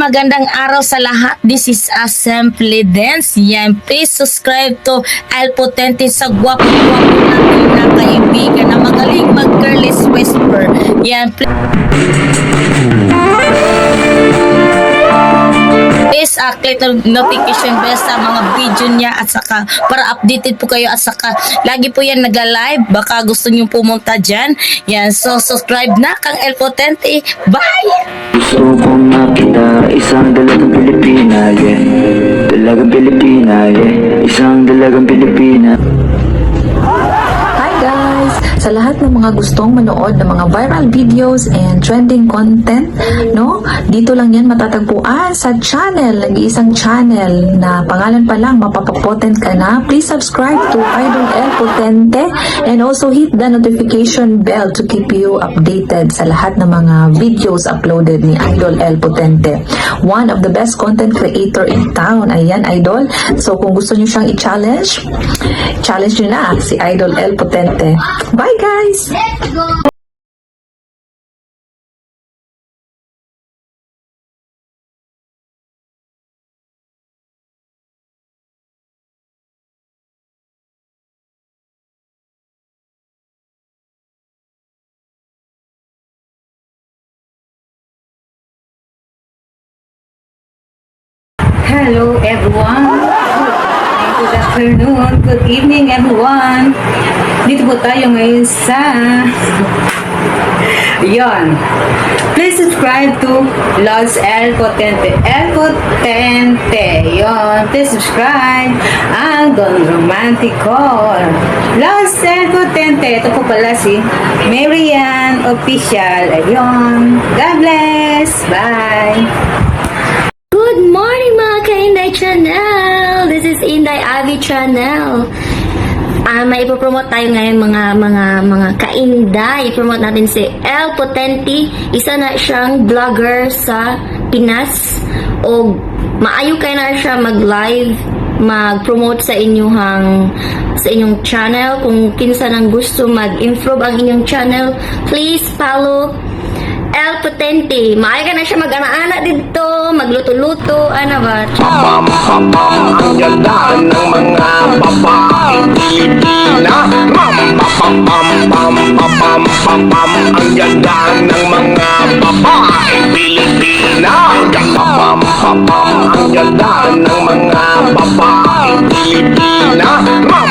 Magandang araw sa lahat. This is a Simply Dance. Yan, please subscribe to Al Potente sa gwapo-gwapo natin na kaibigan na magaling mag-girlish whisper. Yan, please. Please uh, click the notification bell sa mga video niya at saka para updated po kayo at saka lagi po yan nag-live baka gusto niyo pumunta dyan. Yan so subscribe na kang El Potente bye! Gusto kong makita isang dalagang Pilipina, yeah. Dalagang Pilipina, yeah. Isang dalagang Pilipina! Sa lahat ng mga gustong manood ng mga viral videos and trending content, no? Dito lang yan matatagpuan sa channel, nag-iisang channel na pangalan pa lang, mapapapotent ka na. Please subscribe to Idol El Potente and also hit the notification bell to keep you updated sa lahat ng mga videos uploaded ni Idol El Potente. One of the best content creator in town. Ayan, Idol. So kung gusto niyo siyang i-challenge, challenge niyo na si Idol El Potente. Bye guys! Let's go! Hello everyone. Good afternoon. Good evening everyone. Dito po tayo ngayon sa Yon. Please subscribe to Lods El Potente. El Potente. Yon. Please subscribe. Ang Don Romantico. Lods El Potente. Ito po pala si Marian Official. Ayun. God bless. Bye. Good morning mga ka-Inday Channel! This is Inday Avi Channel. Ah, may ipopromote tayo ngayon mga mga mga ka-Inday. I-promote natin si El Potenti. Isa na siyang vlogger sa Pinas. O maayo kayo na siya mag-live mag-promote sa inyong sa inyong channel kung kinsa nang gusto mag-improve ang inyong channel please follow El Potente. Maayo ka na siya mag-ana-ana dito, magluto-luto, ano ba? Ang ganda ng mga babaeng Pilipina pam ang ganda ng mga babaeng Pilipina Pam ang ganda ng mga babaeng Pilipina pam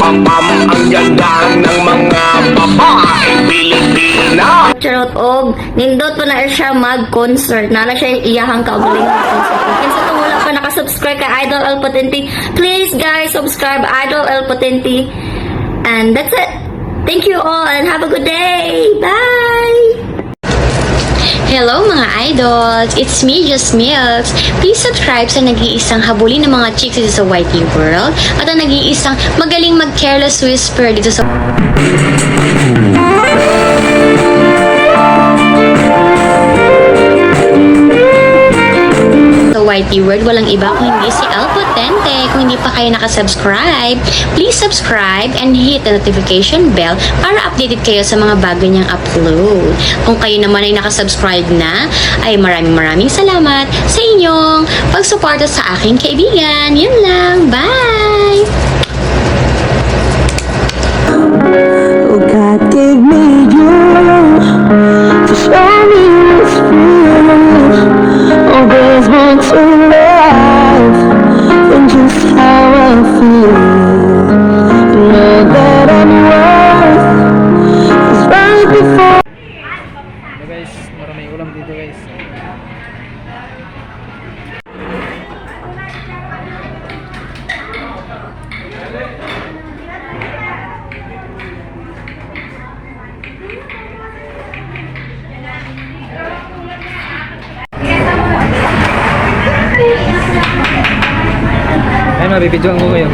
ang ganda ng mga babaeng Pilipina Charot og nindot pa na siya mag-concert. Nala siya iyahang kaugaling ng concert. Kinsa to wala pa nakasubscribe kay Idol El Potente, please guys, subscribe Idol El Potente. And that's it. Thank you all and have a good day. Bye! Hello mga idols! It's me, Just Milks. Please subscribe sa nag-iisang habulin ng mga chicks dito sa YT World at ang nag-iisang magaling mag-careless whisper dito sa YT World. Walang iba kung hindi si El Potente. Kung hindi pa kayo nakasubscribe, please subscribe and hit the notification bell para updated kayo sa mga bago niyang upload. Kung kayo naman ay nakasubscribe na, ay maraming maraming salamat sa inyong pagsuporta sa aking kaibigan. Yun lang. Bye! Oh God gave me you To show me ulam dito guys. Ayun, mabibidyoan ko kayo.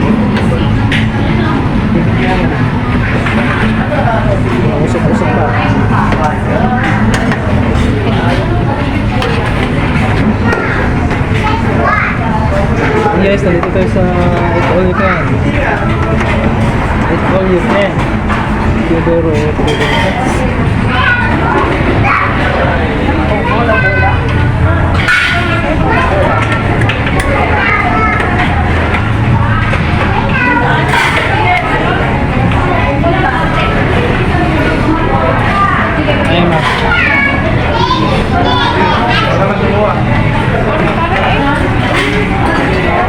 Usok-usok pa. Guys, nandito tayo sa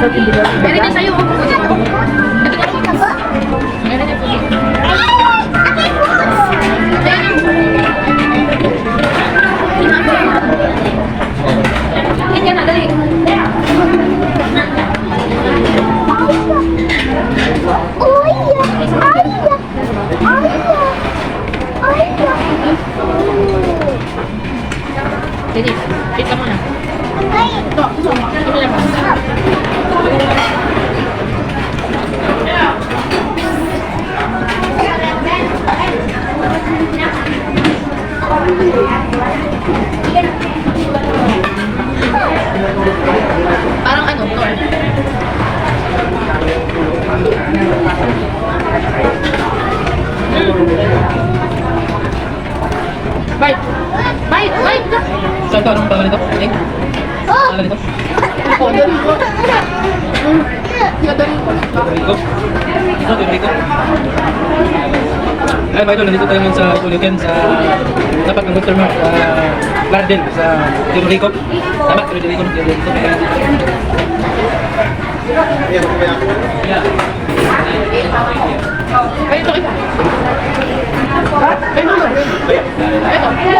Saan Ito, anong bawal ito? Hindi? Bawal ito? Ako, dali ko. Dali ko. Dali ko. Ay, mga nandito tayo ngayon sa Tuligan, sa tapat ng Gutter Mark, Garden, sa Tiro Rico. Tama, Tiro Rico, Tiro Rico. Yeah. Ay, ito. Ay. Ito.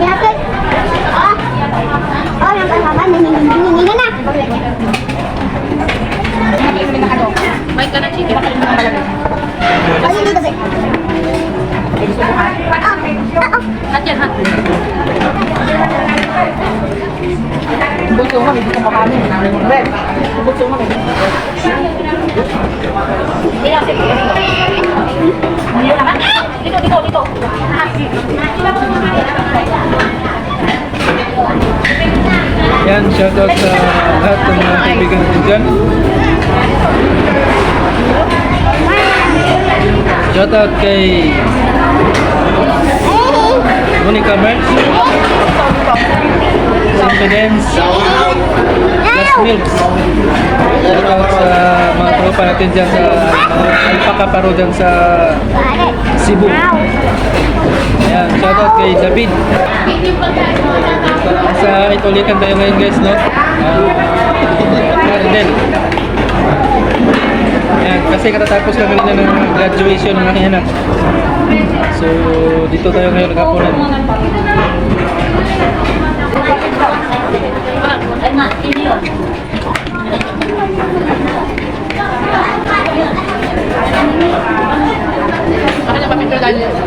Yakit. Oh. Oh, yang kasama nanginginig na na. Ay, Yan, shoutout sa lahat ng mga kaibigan natin dyan. Shoutout kay Monica Merz, Confidence, Just Milks. Shoutout sa mga tropa natin dyan sa Alpaca Paro dyan sa Cebu. Ayan, shoutout kay David. Sa itulikan tayo ngayon guys, no? Uh, Garden. Ayan, kasi katatapos kami na ng graduation ng aking anak. So, dito tayo ngayon nagkapunan. Ayan,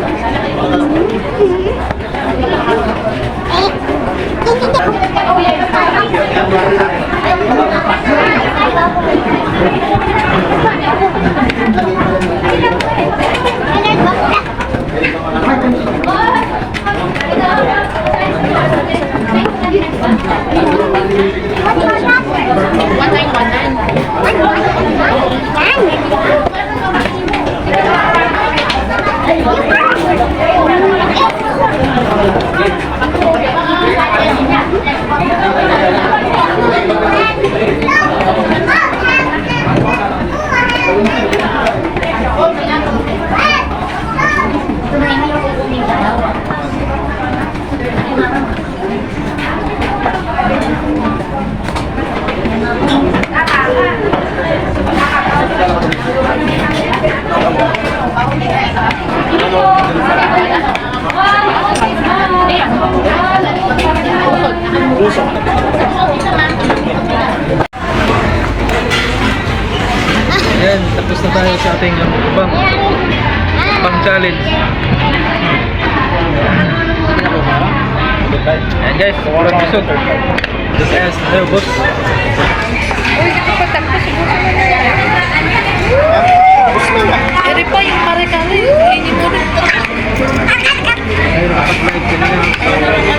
challenge. Ayan guys, kurang isot. Yes, ayo boss. Uy, nakapagtagpo siguro sa mga nangyari. Eri pa yung kare-kare, hindi mo rin. Ay, nakapag-light ka na.